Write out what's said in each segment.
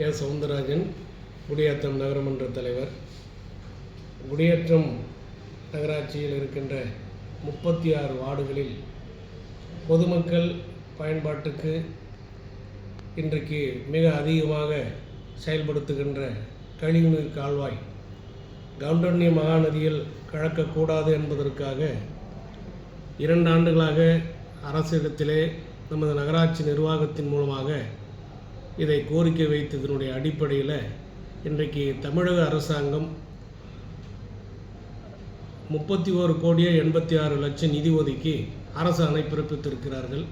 ஏ சவுந்தரராஜன் குடியேற்றம் நகரமன்ற தலைவர். குடியேற்றம் நகராட்சியில் இருக்கின்ற முப்பத்தி ஆறு வார்டுகளில் பொதுமக்கள் பயன்பாட்டுக்கு இன்றைக்கு மிக அதிகமாக செயல்படுத்துகின்ற கழிவுநீர் கால்வாய் கவுண்டன்ய மகாநதியில் கலக்கக்கூடாது என்பதற்காக இரண்டு ஆண்டுகளாக அரசிடத்திலே நமது நகராட்சி நிர்வாகத்தின் மூலமாக இதை கோரிக்கை வைத்ததனுடைய அடிப்படையில் இன்றைக்கு தமிழக அரசாங்கம் முப்பத்தி ஓரு கோடியே எண்பத்தி ஆறு லட்சம் நிதி ஒதுக்கி அரசாணை பிறப்பித்திருக்கிறார்கள்.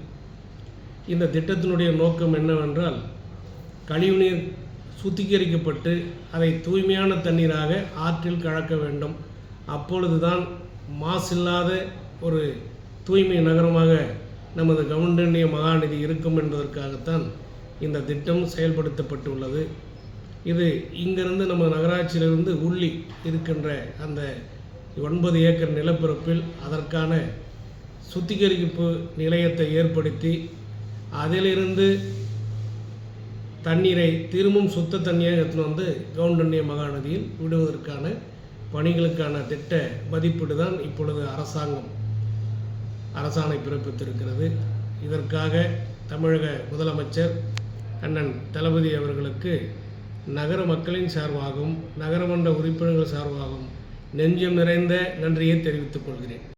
இந்த திட்டத்தினுடைய நோக்கம் என்னவென்றால் கழிவுநீர் சுத்திகரிக்கப்பட்டு அதை தூய்மையான தண்ணீராக ஆற்றில் கலக்க வேண்டும். அப்பொழுதுதான் மாசில்லாத ஒரு தூய்மை நகரமாக நமது கவுண்டனிய மகாநிதி இருக்கும் என்பதற்காகத்தான் இந்த திட்டம் செயல்படுத்தப்பட்டுள்ளது. இது இங்கிருந்து நம்ம நகராட்சியிலிருந்து உள்ளி இருக்கின்ற அந்த ஒன்பது ஏக்கர் நிலப்பரப்பில் அதற்கான சுத்திகரிப்பு நிலையத்தை ஏற்படுத்தி அதிலிருந்து தண்ணீரை திரும்பும் சுத்த தண்ணியாக எடுத்துன்னு வந்து கவுண்டண்ணிய மகாநதியில் விடுவதற்கான பணிகளுக்கான திட்ட மதிப்பீடு தான் இப்பொழுது அரசாங்கம் அரசாணை பிறப்பித்திருக்கிறது. இதற்காக தமிழக முதலமைச்சர் அண்ணன் தளபதி அவர்களுக்கு நகர மக்களின் சார்பாகவும் நகரமன்ற உறுப்பினர்கள் சார்பாகவும் நெஞ்சம் நிறைந்த நன்றியை தெரிவித்துக் கொள்கிறேன்.